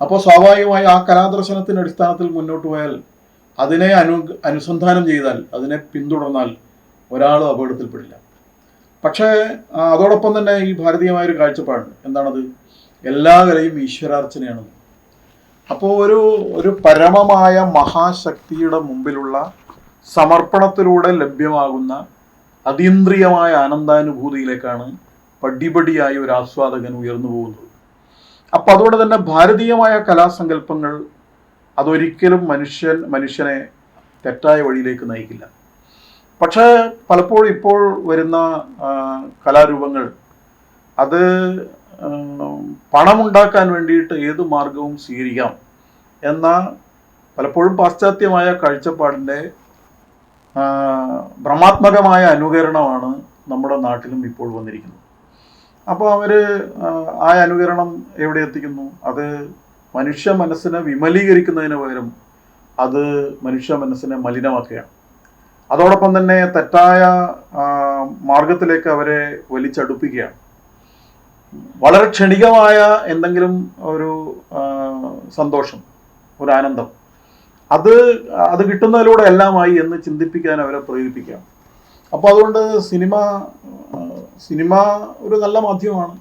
അപ്പോൾ സ്വാഭാവികമായി ആ കലാദർശനത്തിന്റെ അടിസ്ഥാനത്തിൽ മുന്നോട്ട് പോയാൽ അതിനെ അനു അനുസന്ധാനം ചെയ്താൽ അതിനെ പിന്തുടർന്നാൽ ഒരാളും അപകടത്തിൽപ്പെടില്ല. പക്ഷേ അതോടൊപ്പം തന്നെ ഈ ഭാരതീയമായ ഒരു കാഴ്ചപ്പാടുണ്ട് എന്താണത്? എല്ലാ കലയും ഈശ്വരാർച്ചനയാണ് അപ്പോൾ ഒരു ഒരു പരമമായ മഹാശക്തിയുടെ മുമ്പിലുള്ള സമർപ്പണത്തിലൂടെ ലഭ്യമാകുന്ന അതീന്ദ്രിയമായ ആനന്ദാനുഭൂതിയിലേക്കാണ് പടിപടിയായി ഒരു ആസ്വാദകൻ ഉയർന്നു പോകുന്നത്. അപ്പോൾ അതുകൊണ്ട് തന്നെ ഭാരതീയമായ കലാസങ്കല്പങ്ങൾ അതൊരിക്കലും മനുഷ്യൻ മനുഷ്യനെ തെറ്റായ വഴിയിലേക്ക് നയിക്കില്ല. പക്ഷേ പലപ്പോഴും ഇപ്പോൾ വരുന്ന കലാരൂപങ്ങൾ അത് പണമുണ്ടാക്കാൻ വേണ്ടിയിട്ട് ഏത് മാർഗവും സ്വീകരിക്കാം. എന്ന പലപ്പോഴും പാശ്ചാത്യമായ കാഴ്ചപ്പാടിന്റെ ഭ്രമാത്മകമായ അനുകരണമാണ് നമ്മുടെ നാട്ടിലും ഇപ്പോൾ വന്നിരിക്കുന്നത്. അപ്പോൾ അവർ ആ അനുകരണം എവിടെ എത്തിക്കുന്നു? അത് മനുഷ്യ മനസ്സിനെ വിമലീകരിക്കുന്നതിന് പകരം അത് മനുഷ്യ മനസ്സിനെ മലിനമാക്കുകയാണ്. അതോടൊപ്പം തന്നെ തെറ്റായ മാർഗത്തിലേക്ക് അവരെ വലിച്ചടുപ്പിക്കുകയാണ്. വളരെ ക്ഷണികമായ എന്തെങ്കിലും ഒരു സന്തോഷം ഒരു ആനന്ദം അത് അത് കിട്ടുന്നതിലൂടെ എല്ലാമായി എന്ന് ചിന്തിപ്പിക്കാൻ അവരെ പ്രേരിപ്പിക്കാം അപ്പോൾ അതുകൊണ്ട് സിനിമ സിനിമ ഒരു നല്ല മാധ്യമമാണ്.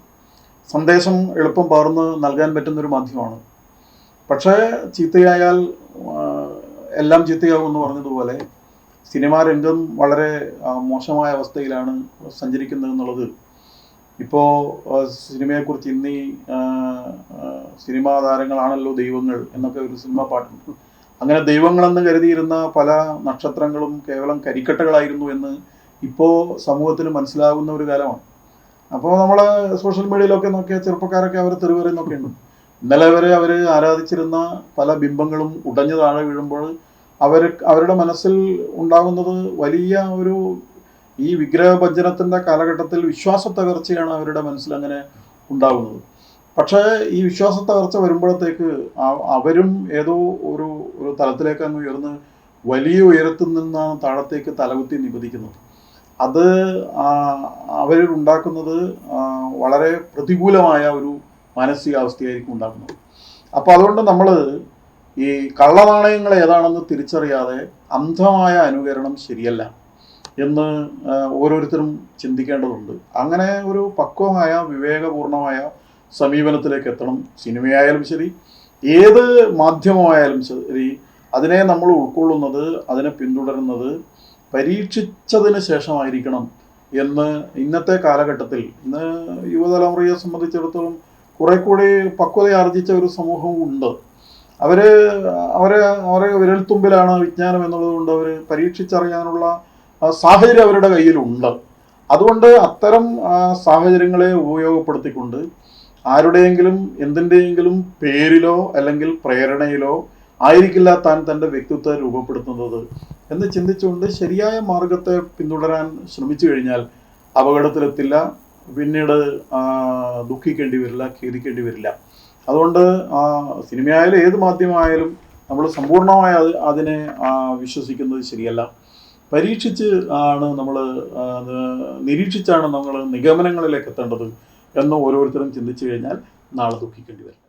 സന്ദേശം എളുപ്പം പകർന്ന് നൽകാൻ പറ്റുന്ന ഒരു മാധ്യമമാണ്. പക്ഷേ ചീത്തയായാൽ എല്ലാം ചീത്തയാകും എന്ന് പറഞ്ഞതുപോലെ സിനിമാ രംഗം വളരെ മോശമായ അവസ്ഥയിലാണ് സഞ്ചരിക്കുന്നത് എന്നുള്ളത് ഇപ്പോൾ സിനിമയെക്കുറിച്ച് ഇന്നീ സിനിമാ താരങ്ങളാണല്ലോ ദൈവങ്ങൾ എന്നൊക്കെ ഒരു സിനിമ പാട്ട്. അങ്ങനെ ദൈവങ്ങളെന്ന് കരുതിയിരുന്ന പല നക്ഷത്രങ്ങളും കേവലം കരിക്കട്ടകളായിരുന്നു എന്ന് ഇപ്പോൾ സമൂഹത്തിൽ മനസ്സിലാകുന്ന ഒരു കാലമാണ്. അപ്പോൾ നമ്മൾ സോഷ്യൽ മീഡിയയിലൊക്കെ നോക്കിയ ചെറുപ്പക്കാരൊക്കെ അവർ തെറിവറിയുന്നൊക്കെ ഉണ്ട് ഇന്നലെ വരെ അവർ ആരാധിച്ചിരുന്ന പല ബിംബങ്ങളും ഉടഞ്ഞു താഴെ വീഴുമ്പോൾ അവർ അവരുടെ മനസ്സിൽ ഉണ്ടാകുന്നത് വലിയ ഒരു ഈ വിഗ്രഹഭഞ്ജനത്തിന്റെ കാലഘട്ടത്തിൽ വിശ്വാസ തകർച്ചയാണ് അവരുടെ മനസ്സിൽ അങ്ങനെ ഉണ്ടാകുന്നത്. പക്ഷേ ഈ വിശ്വാസ തകർച്ച വരുമ്പോഴത്തേക്ക് അവരും ഏതോ ഒരു ഒരു തലത്തിലേക്ക് അങ്ങ് ഉയർന്ന് വലിയ ഉയരത്തിൽ നിന്നാണ് താഴത്തേക്ക് തലകുത്തി നിപതിക്കുന്നത് അത് അവരിൽ ഉണ്ടാക്കുന്നത് വളരെ പ്രതികൂലമായ ഒരു മാനസികാവസ്ഥയായിരിക്കും ഉണ്ടാക്കുന്നത് അപ്പോൾ അതുകൊണ്ട് നമ്മൾ ഈ കള്ളനാണയങ്ങൾ ഏതാണെന്ന് തിരിച്ചറിയാതെ അന്ധമായ അനുകരണം ശരിയല്ല എന്ന് ഓരോരുത്തരും ചിന്തിക്കേണ്ടതുണ്ട്. അങ്ങനെ ഒരു പക്വമായ വിവേകപൂർണമായ സമീപനത്തിലേക്ക് എത്തണം. സിനിമയായാലും ശരി ഏത് മാധ്യമമായാലും ശരി അതിനെ നമ്മൾ ഉൾക്കൊള്ളുന്നത് അതിനെ പിന്തുടരുന്നത് പരീക്ഷിച്ചതിന് ശേഷമായിരിക്കണം എന്ന് ഇന്നത്തെ കാലഘട്ടത്തിൽ ഇന്ന് യുവതലമുറയെ സംബന്ധിച്ചിടത്തോളം കുറെ കൂടി പക്വത ആർജിച്ച ഒരു സമൂഹവും ഉണ്ട്. അവർ അവരെ അവരെ വിരൽത്തുമ്പിലാണ് വിജ്ഞാനം എന്നുള്ളത് കൊണ്ട് അവർ പരീക്ഷിച്ചറിയാനുള്ള സാഹചര്യം അവരുടെ കയ്യിലുണ്ട്. അതുകൊണ്ട് അത്തരം സാഹചര്യങ്ങളെ ഉപയോഗപ്പെടുത്തിക്കൊണ്ട് ആരുടെയെങ്കിലും എന്തിന്റെയെങ്കിലും പേരിലോ അല്ലെങ്കിൽ പ്രേരണയിലോ ആയിരിക്കില്ല താൻ തന്റെ വ്യക്തിത്വത്തെ രൂപപ്പെടുത്തുന്നത് എന്ന് ചിന്തിച്ചുകൊണ്ട് ശരിയായ മാർഗത്തെ പിന്തുടരാൻ ശ്രമിച്ചു കഴിഞ്ഞാൽ അപകടത്തിലെത്തില്ല പിന്നീട് ദുഃഖിക്കേണ്ടി വരില്ല ഖേദിക്കേണ്ടി വരില്ല. അതുകൊണ്ട് സിനിമയായാലും ഏത് മാധ്യമമായാലും നമ്മൾ സമ്പൂർണമായി അത് അതിനെ വിശ്വസിക്കുന്നത് ശരിയല്ല. പരീക്ഷിച്ച് ആണ് നമ്മൾ നിരീക്ഷിച്ചാണ് നമ്മൾ നിഗമനങ്ങളിലേക്ക് എത്തേണ്ടത് എന്ന് ഓരോരുത്തരും ചിന്തിച്ചു കഴിഞ്ഞാൽ നാളെ ദുഃഖിക്കേണ്ടി വരും.